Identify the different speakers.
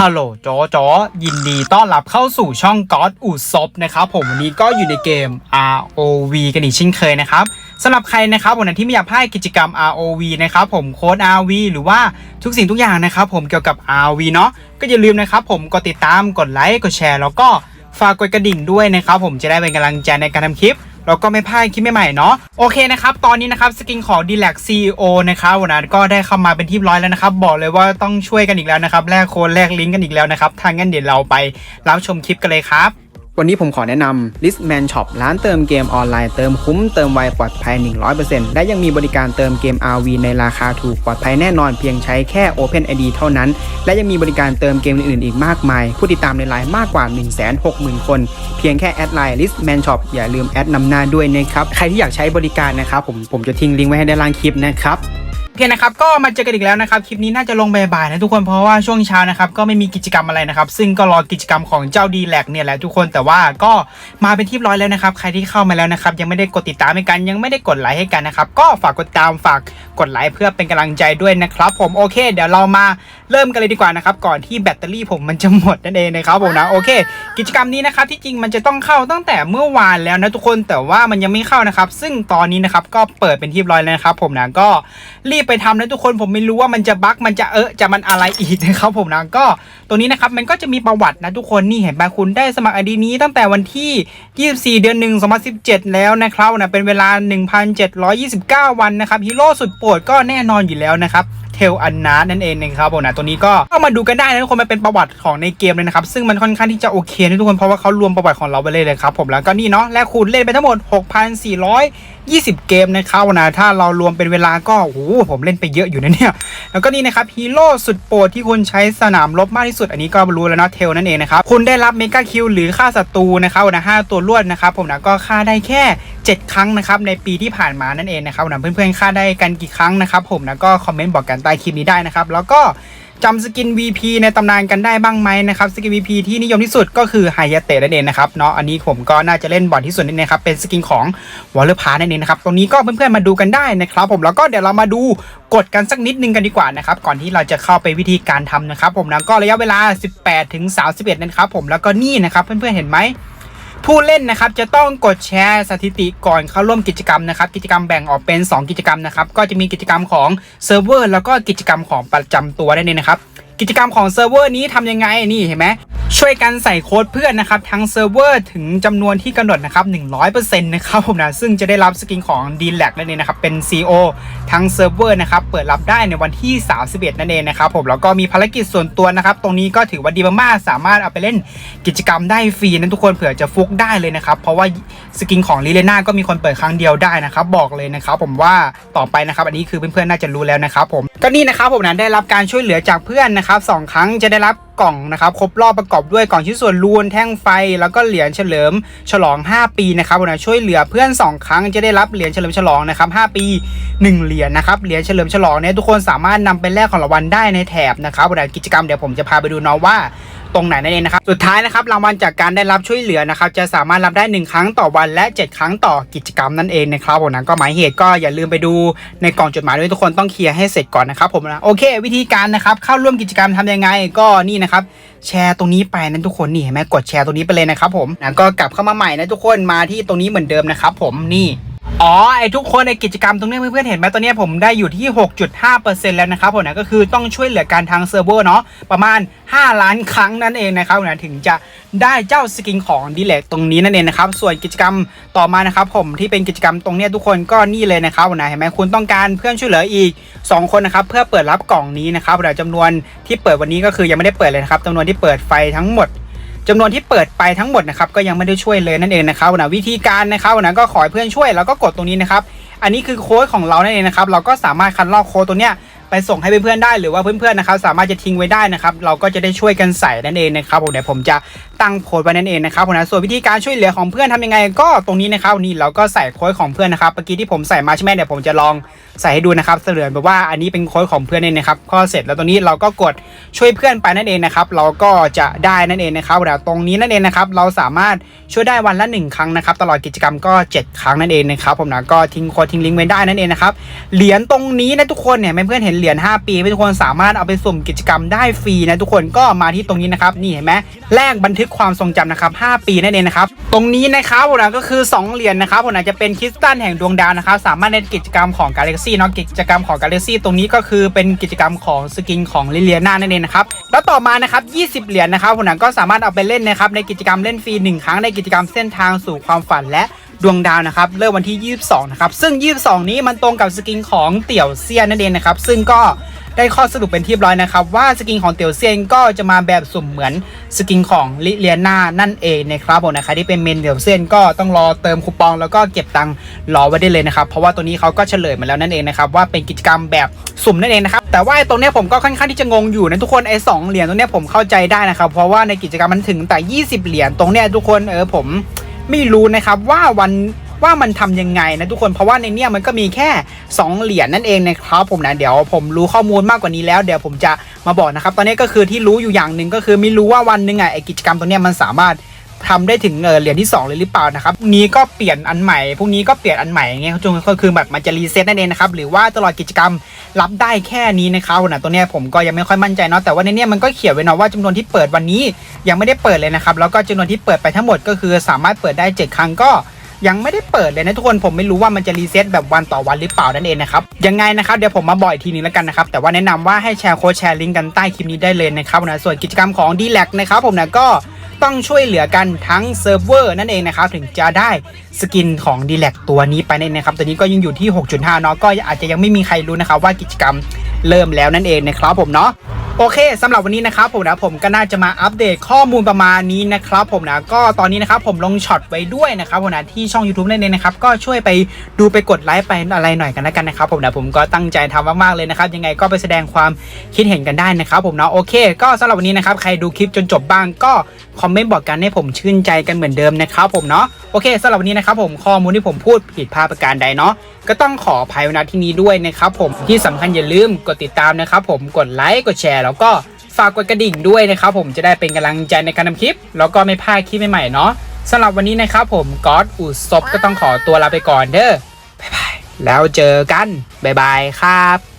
Speaker 1: ฮัลโหลจอจอยินดีต้อนรับเข้าสู่ช่องก็อดอูดซบนะครับผมวันนี้ก็อยู่ในเกม ROV กันอีกเช่นเคยนะครับสำหรับใครนะครับวันนั้นที่ไม่อยากพลาดกิจกรรม ROV นะครับผมโค้ด RV หรือว่าทุกสิ่งทุกอย่างนะครับผมเกี่ยวกับ ROV เนาะก็อย่าลืมนะครับผมกดติดตามกดไลค์กดแชร์ แล้วก็ฝากกดกระดิ่งด้วยนะครับผมจะได้เป็นกำลังใจในการทำคลิป แล้วก็ไม่พลาดคลิปใหม่ๆเนาะโอเคนะครับตอนนี้นะครับสกินของ d e l a x CEO นะครับวันนั้นก็ได้เข้ามาเป็นที่ร้อยแล้วนะครับ บอกเลยว่าต้องช่วยกันอีกแล้วนะครับแลกโค้ดแลกลิงก์กันอีกแล้วนะครับทางงั้นเดี๋ยวเราไปรับชมคลิปกันเลยครับ วันนี้ผมขอแนะนำ Listman Shop ร้านเติมเกมออนไลน์เติมคุ้มเติมไวปลอดภัย 100%และยังมีบริการเติมเกม RV ในราคาถูกปลอดภัยแน่นอนเพียงใช้แค่ OpenID เท่านั้น และยังมีบริการเติมเกมอื่นๆอีกมากมาย ผู้ติดตามในไลน์มากกว่า 160,000 คน เพียงแค่แอดไลน์ Listman Shop อย่าลืมแอดนำหน้าด้วยนะครับ ใครที่อยากใช้บริการนะครับผมผมจะทิ้งลิงก์ไว้ให้ด้านล่างคลิปนะครับ โอเคนะครับก็มาเจอกันอีกแล้วนะครับคลิปนี้น่าจะลงบ่ายๆนะทุกคนเพราะว่าช่วงเช้านะครับก็ไม่มีกิจกรรมอะไรนะครับซึ่งก็รอกิจกรรมของเจ้าดีแลกเนี่ยแหละทุกคนแต่ว่าก็มาเป็นที่ร้อยแล้วนะครับใครที่เข้ามาแล้วนะครับยังไม่ได้กดติดตามให้กันยังไม่ได้กดไลค์ให้กันนะครับก็ฝากกดติดตามฝากกดไลค์เพื่อเป็นกำลังใจด้วยนะครับผมโอเค เดี๋ยวเรามาเริ่มกันเลยดีกว่านะครับก่อนที่แบตเตอรี่ผมมันจะหมดนั่นเองนะครับผมนะโอเค กิจกรรมนี้นะครับที่จริงมันจะต้องเข้าตั้งแต่เมื่อวานแล้วนะทุกคนแต่ว่ามันยังไม่เข้านะครับซึ่งตอนนี้นะครับก็เปิดเป็นที่ร้อยแล้วนะครับผมนะก็รีบไปทำนะทุกคนผมไม่รู้ว่ามันจะบั๊กมันจะเออจะมันอะไรอีกนะครับผมนะก็ตัวนี้นะครับมันก็จะมีประวัตินะทุกคนนี่เห็นไหมคุณได้สมัครไอดีนี้ตั้งแต่วันที่ 24 เดือน 1 2017 แล้วนะครับนะเป็นเวลา 1,729 วันนะครับฮีโร่สุดโปรดก็แน่นอนอยู่แล้วนะครับเทลอันนานั่นเองนะครับผมนะตัวนี้ก็เข้ามาดูกันได้นะทุกคนมันเป็นประวัติของในเกมเลยนะครับซึ่งมันค่อนข้างที่จะโอเคนะทุกคนเพราะว่าเขารวมประวัติของเราไปเลยเลยครับผมแล้วก็นี่เนาะและคุณเล่นไปทั้งหมด 6,420 เกมนะครับนะถ้าเรารวมเป็นเวลาก็โอ้โหผมเล่นไปเยอะอยู่นะเนี่ยแล้วก็นี่นะครับฮีโร่สุดโปรดที่คุณใช้สนามรบมากที่สุดอันนี้ก็รู้แล้วเนาะเทลนั่นเองนะครับคุณได้รับเมกาคิวหรือฆ่าศัตรูนะครับนะห้าตัวรวดนะครับผมนะก็ฆ่าได้แค่ 7 ครั้งนะครับในปีที่ผ่านมานั่นเองนะครับนะเพื่อนๆฆ่าได้กันกี่ครั้งนะครับผมนะก็คอมเมนต์บอกกันใต้คลิปนี้ได้นะครับ แล้วก็จำสกิน VP ในตำนานกันได้บ้างไหมนะครับสกิน VP ที่นิยมที่สุดก็คือไฮยาเตะนั่นเองนะครับเนาะอันนี้ผมก็น่าจะเล่นบ่อยที่สุดนั่นเองครับเป็นสกินของวอลเลอร์พาร์นั่นเองนะครับตรงนี้ก็เพื่อนๆมาดูกันได้นะครับผมแล้วก็เดี๋ยวเรามาดูกดกันสักนิดนึงกันดีกว่านะครับก่อนที่เราจะเข้าไปวิธีการทำนะครับผมนะก็ระยะเวลา 18ถึง31นะครับผมแล้วก็นี่นะครับเพื่อนๆเห็นไหม ผู้เล่นนะครับจะต้องกดแชร์สถิติก่อนเข้าร่วมกิจกรรมนะครับกิจกรรมแบ่งออกเป็น 2 กิจกรรมนะครับก็จะมีกิจกรรมของเซิร์ฟเวอร์แล้วก็กิจกรรมของประจำตัวได้เลยนะครับ กิจกรรมของเซิร์ฟเวอร์นี้ทำยังไงนี่เห็นไหมช่วยกันใส่โค้ดเพื่อนนะครับทั้งเซิร์ฟเวอร์ถึงจำนวนที่กำหนดนะครับ100%นะครับผมนะซึ่งจะได้รับสกินของ d l a c นั่นเองนะครับเป็น CO ทั้งเซิร์ฟเวอร์นะครับเปิดรับได้ในวันที่ 31 นั่นเองนะครับผมแล้วก็มีภารกิจส่วนตัวนะครับตรงนี้ก็ถือว่าดีมากๆสามารถเอาไปเล่นกิจกรรมได้ฟรีนั้นทุกคนเผื่อจะฟุกได้เลยนะครับเพราะว่าสกินของลีเลน่าก็มีคนเปิดครั้งเดียวได้นะครับบอกเลยนะครับผมว่าต่อไปนะครับอันนี้คือเพื่อนๆน่าจะรู้แล้วนะครับผมก็นี่นะครับผมนะได้รับการช่วยเหลือจากเพื่อนนะครับสองครั้งจะได้รับกล่องนะครับครบรอบประกอบด้วยกล่องชิ้นส่วนลูนแท่งไฟ แล้วก็เหรียญเฉลิมฉลอง 5 ปีนะครับผมนะช่วยเหลือเพื่อน 2 ครั้งจะได้รับเหรียญเฉลิมฉลองนะครับ5ปี 1 เหรียญนะครับเหรียญเฉลิมฉลองเนี่ยทุกคนสามารถนำไปแลกของรางวัลได้ในแถบนะครับผมนะกิจกรรมเดี๋ยวผมจะพาไปดูเนาะว่า ตรงไหนนั่นเองนะครับสุดท้ายนะครับรางวัลจากการได้รับช่วยเหลือนะครับจะสามารถรับได้ 1 ครั้งต่อวันและ 7 ครั้งต่อกิจกรรมนั่นเองนะครับผมนะก็หมายเหตุก็อย่าลืมไปดูในกล่องจดหมายด้วยทุกคนต้องเคลียร์ให้เสร็จก่อนนะครับผมนะโอเค วิธีการนะครับเข้าร่วมกิจกรรมทำยังไงก็นี่นะครับแชร์ตรงนี้ไปนั้นทุกคนนี่เห็นไหมกดแชร์ตรงนี้ไปเลยนะครับผมนะก็กลับเข้ามาใหม่นะทุกคนมาที่ตรงนี้เหมือนเดิมนะครับผมนี่ อ๋อไอทุกคนในกิจกรรมตรงนี้เพื่อนๆเห็นไหมตอนนี้ผมได้อยู่ที่ 6.5%แล้วนะครับผมนะก็คือต้องช่วยเหลือการทางเซิร์ฟเวอร์เนาะประมาณ 5 ล้านครั้งนั่นเองนะครับนะถึงจะได้เจ้าสกินของดีเลกตรงนี้นั่นเองนะครับส่วนกิจกรรมต่อมานะครับผมที่เป็นกิจกรรมตรงนี้ทุกคนก็นี่เลยนะครับนะเห็นไหมคุณต้องการเพื่อนช่วยเหลืออีก 2 คนนะครับเพื่อเปิดรับกล่องนี้นะครับนะจำนวนที่เปิดวันนี้ก็คือยังไม่ได้เปิดเลยนะครับจำนวนที่เปิดไฟทั้งหมด จำนวนที่เปิดไปทั้งหมดนะครับก็ยังไม่ได้ช่วยเลยนั่นเองนะครับนะวิธีการนะครับนะก็ขอให้เพื่อนช่วยแล้วก็กดตรงนี้นะครับ อันนี้คือโค้ดของเรานั่นเองนะครับ เราก็สามารถคัดลอกโค้ดตัวเนี้ย ไปส่งให้เพื่อนๆได้หรือว่าเพื่อนๆนะครับสามารถจะทิ้งไว้ได้นะครับ เราก็จะได้ช่วยกันใส่นั่นเองนะครับผมเดี๋ยวผมจะตั้งโค้ดไว้นั่นเองนะครับผมนะส่วนวิธีการช่วยเหลือของเพื่อนทำยังไง ก็ตรงนี้นะครับนี่เราก็ใส่โค้ดของเพื่อนนะครับเมื่อกี้ที่ผมใส่มาใช่ไหมเดี๋ยวผมจะลองใส่ให้ดูนะครับเสมือนแบบว่าอันนี้เป็นโค้ดของเพื่อนเองนะครับก็เสร็จแล้วตรงนี้เราก็กดช่วยเพื่อนไปนั่นเองนะครับเราก็จะได้นั่นเองนะครับเดี๋ยวตรงนี้นั่นเองนะครับเราสามารถช่วยได้วันละหนึ่งครั้งนะครับตลอดกิจกรรมก็ 7 ครั้งนั่นเองนะครับผมนะก็ทิ้งโค้ดทิ้งลิงก์ไว้ได้นั่นเองนะครับเหรียญตรงนี้นะทุกคนเนี่ยเพื่อนเห็นเหรียญ5ปีทุกคนสามารถเอาไปสุ่มกิจกรรมได้ฟรีนะทุกคนก็มาที่ตรงนี้นะครับนี่เห็นไหมแลกบันทึกความทรงจำนะครับ5ปีนั่นเองนะครับตรงนี้นะครับผมนะก็คือ 2 เหรียญนะครับผมนะจะเป็นคริสตัลแห่งดวงดาวนะครับสามารถในกิจกรรมของ Galaxy เนาะกิจกรรมของ Galaxy ตรงนี้ก็คือเป็นกิจกรรมของสกินของลิเลียนานั่นเองนะครับแล้วต่อมานะครับ 20 เหรียญนะครับผมนะก็สามารถเอาไปเล่นนะครับในกิจกรรมเล่นฟรีหนึ่งครั้งในกิจกรรมเส้นทางสู่ความฝันและ ดวงดาวนะครับเริ่มวันที่ 22 นะครับ ซึ่ง 22 นี้มันตรงกับสกินของเตี่ยวเซียนนั่นเองนะครับ ซึ่งก็ได้ข้อสรุปเป็นที่ร้อยนะครับ ว่าสกินของเตี่ยวเซียนก็จะมาแบบสุ่มเหมือนสกินของลิเลียนานั่นเองนะครับผมนะครับที่เป็นเมนเตี่ยวเซียนก็ต้องรอเติมคูปองแล้วก็เก็บตังค์รอไว้ได้เลยนะครับ เพราะว่าตัวนี้เขาก็เฉลยมาแล้วนั่นเองนะครับว่าเป็นกิจกรรมแบบสุ่มนั่นเองนะครับแต่ว่าไอตรงเนี้ยผมก็ค่อนข้างที่จะงงอยู่นะทุกคนไอ้สองเหรียญตรงเนี้ยผมเข้าใจได้นะครับเพราะว่าในกิจกรรมมันถึงแต่ 20 เหรียญตรงเนี้ยทุกคนเออผม ไม่รู้นะครับว่าวันว่ามันทำยังไงนะทุกคนเพราะว่าในเนี้ยมันก็มีแค่ 2 เหรียญนั่นเองนะครับผมนะเดี๋ยวผมรู้ข้อมูลมากกว่านี้แล้วเดี๋ยวผมจะมาบอกนะครับ ตอนนี้ก็คือที่รู้อยู่อย่างหนึ่งก็คือไม่รู้ว่าวันหนึ่งอะไอกิจกรรมตัวเนี้ยมันสามารถ ทำได้ถึงเหรียญที่2เลยหรือเปล่านะครับนี้ก็เปลี่ยนอันใหม่พรุ่งนี้ก็เปลี่ยนอันใหม่อย่างเงี้ยจงก็คือแบบมันจะรีเซ็ตนั่นเองนะครับหรือว่าตลอดกิจกรรมรับได้แค่นี้นะครับนะตัวเนี้ยผมก็ยังไม่ค่อยมั่นใจเนาะแต่ว่าในเนี้ยมันก็เขียนไว้เนาะว่าจำนวนที่เปิดวันนี้ยังไม่ได้เปิดเลยนะครับแล้วก็จำนวนที่เปิดไปทั้งหมดก็คือสามารถเปิดได้เจ็ดครั้งก็ยังไม่ได้เปิดเลยนะทุกคนผมไม่รู้ว่ามันจะรีเซ็ตแบบวันต่อวันหรือเปล่านั่นเองนะครับยังไงนะครับเดี๋ยวผมมาบอกอีกทีนึงแล้วกันนะครับแต่ว่าแนะนำว่าให้แชร์โค้ดแชร์ลิงก์กันใต้คลิปนี้ได้เลยนะครับนะส่วนกิจกรรมของ d l แลกนะครับผมนะก็ ต้องช่วยเหลือกันทั้งเซิร์ฟเวอร์นั่นเองนะครับถึงจะได้สกินของ d ีแลกตัวนี้ไปนั่นนะครับตัวนี้ก็ยังอยู่ที่ 6.5เนาะก็อาจจะยังไม่มีใครรู้นะครับว่ากิจกรรม เริ่มแล้วนั่นเองนะครับผมเนาะโอเคสำหรับวันนี้นะครับผมนะผมก็น่าจะมาอัปเดตข้อมูลประมาณนี้นะครับผมนะก็ตอนนี้นะครับผมลงช็อตไว้ด้วยนะครับผมนะที่ช่อง YouTube นั่นเองนะครับก็ช่วยไปดูไปกดไลค์ไปอะไรหน่อยกันแล้วกันนะครับผมนะผมก็ตั้งใจทำมากๆเลยนะครับยังไงก็ไปแสดงความคิดเห็นกันได้นะครับผมนะโอเค ก็สำหรับวันนี้นะครับใครดูคลิปจนจบบ้างก็คอมเมนต์บอกกันให้ผมชื่นใจกันเหมือนเดิมนะครับผมเนาะโอเคสำหรับวันนี้นะครับผมข้อมูลที่ผมพูดผิดพลาดประการใดเนาะก็ต้องขออภัยณที่นี้ด้วยนะครับผมที่สำคัญอย่าลืมกดติดตามนะครับผมกดไลค์กดแชร์ แล้วก็ฝากกดกระดิ่งด้วยนะครับผมจะได้เป็นกำลังใจในการทำคลิป แล้วก็ไม่พลาดคลิปใหม่ๆเนาะสำหรับวันนี้นะครับผมก๊อตอุศบก็ต้องขอตัวลาไปก่อนเด้อบ๊ายบายแล้วเจอกันบ๊ายบายครับ